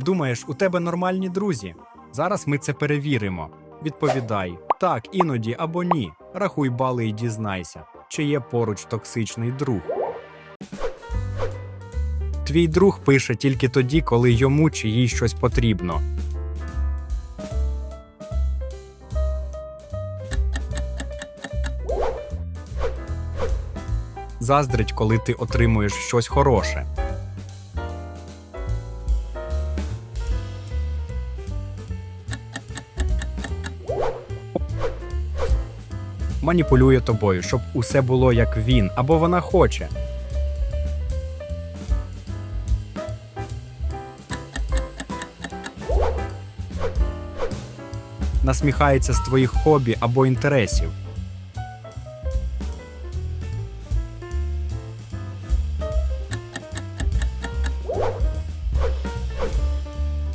Думаєш, у тебе нормальні друзі? Зараз ми це перевіримо. Відповідай так, іноді або ні. Рахуй бали і дізнайся, чи є поруч токсичний друг. Твій друг пише тільки тоді, коли йому чи їй щось потрібно. Заздрить, коли ти отримуєш щось хороше. Маніпулює тобою, щоб усе було як він або вона хоче. Насміхається з твоїх хобі або інтересів.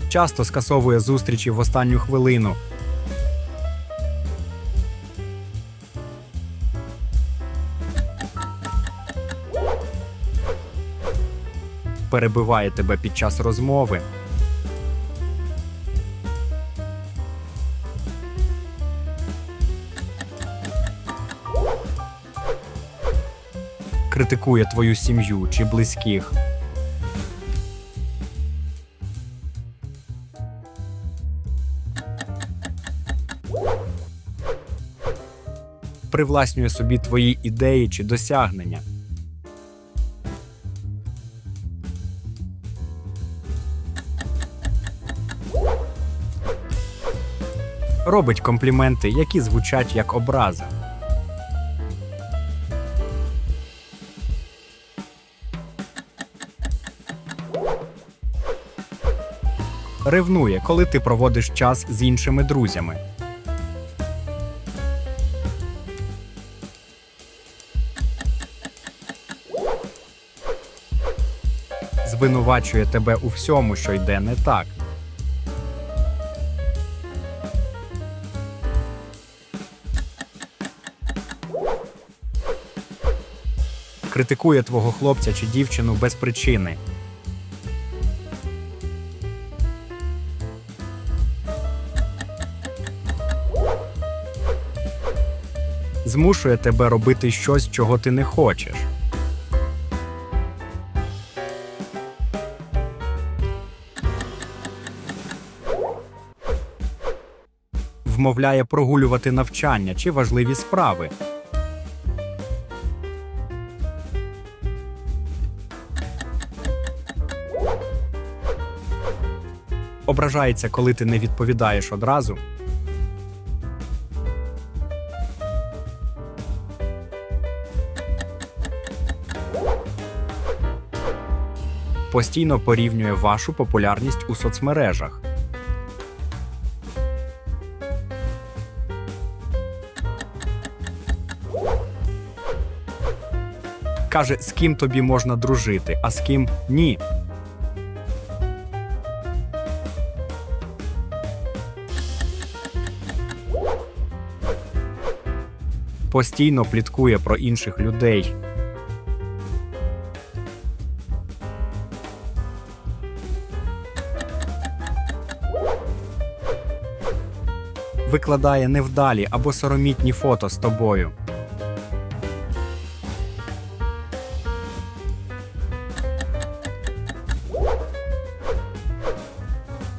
Часто скасовує зустрічі в останню хвилину. Перебиває тебе під час розмови. Критикує твою сім'ю чи близьких. Привласнює собі твої ідеї чи досягнення. Робить компліменти, які звучать як образа. Ревнує, коли ти проводиш час з іншими друзями. Звинувачує тебе у всьому, що йде не так. Критикує твого хлопця чи дівчину без причини. Змушує тебе робити щось, чого ти не хочеш. Вмовляє прогулювати навчання чи важливі справи. Ображається, коли ти не відповідаєш одразу. Постійно порівнює вашу популярність у соцмережах. Каже, з ким тобі можна дружити, а з ким ні. Постійно пліткує про інших людей. Викладає невдалі або соромітні фото з тобою.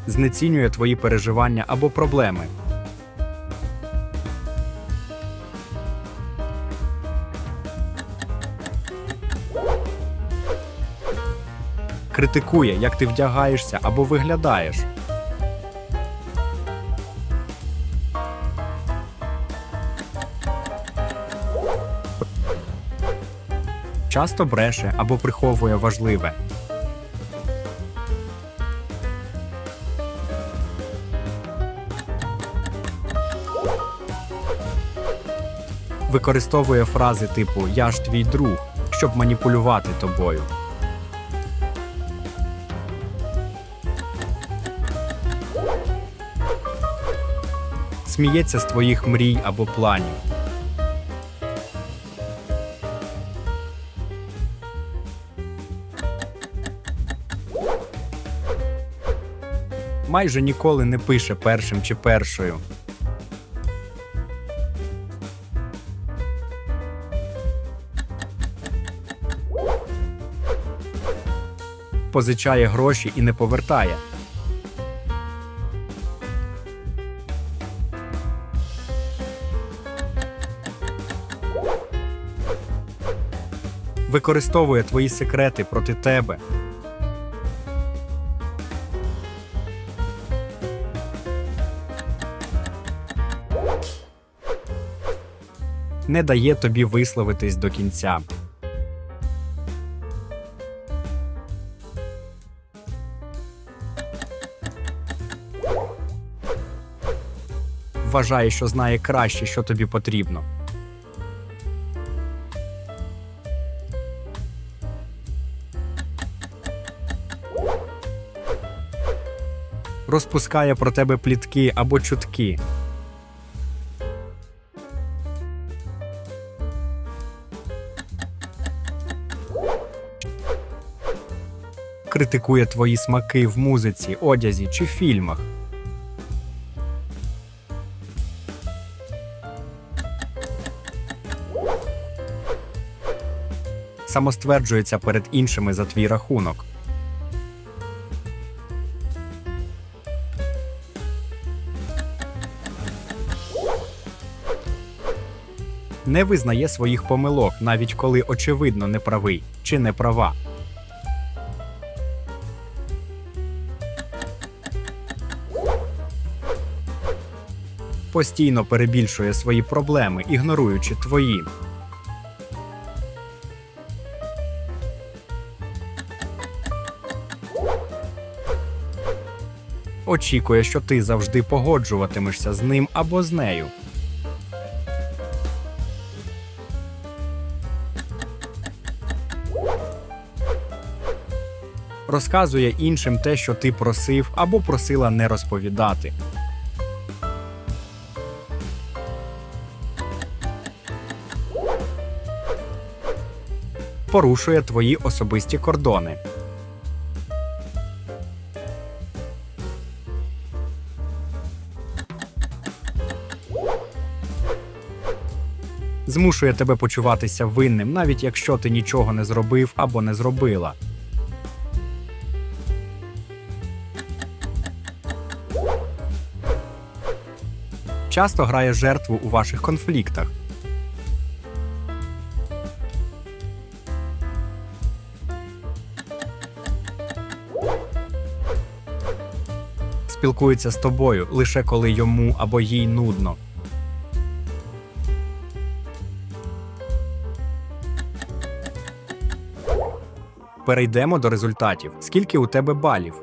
Знецінює твої переживання або проблеми. Критикує, як ти вдягаєшся або виглядаєш. Часто бреше або приховує важливе. Використовує фрази типу Я ж твій друг, щоб маніпулювати тобою. Сміється з твоїх мрій або планів. майже ніколи не пише першим чи першою. Позичає гроші і не повертає. Використовує твої секрети проти тебе. Не дає тобі висловитись до кінця. Вважає, що знає краще, що тобі потрібно. Розпускає про тебе плітки або чутки. Критикує твої смаки в музиці, одязі чи фільмах. Самостверджується перед іншими за твій рахунок. Не визнає своїх помилок, навіть коли очевидно неправий чи не права. Постійно перебільшує свої проблеми, ігноруючи твої. Очікує, що ти завжди погоджуватимешся з ним або з нею. Розказує іншим те, що ти просив або просила не розповідати. Порушує твої особисті кордони. Змушує тебе почуватися винним, навіть якщо ти нічого не зробив або не зробила. Часто грає жертву у ваших конфліктах. Спілкується з тобою лише коли йому або їй нудно. Перейдемо до результатів. Скільки у тебе балів?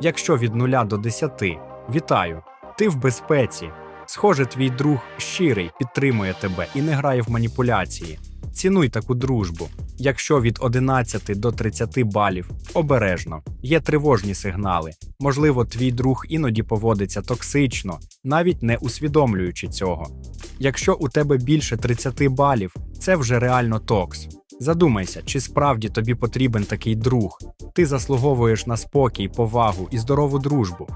Якщо від 0 до 10, вітаю! Ти в безпеці. Схоже, твій друг щирий, підтримує тебе і не грає в маніпуляції. Цінуй таку дружбу. Якщо від 11 до 30 балів, обережно. Є тривожні сигнали. Можливо, твій друг іноді поводиться токсично, навіть не усвідомлюючи цього. Якщо у тебе більше 30 балів, це вже реально токс. Задумайся, чи справді тобі потрібен такий друг. Ти заслуговуєш на спокій, повагу і здорову дружбу.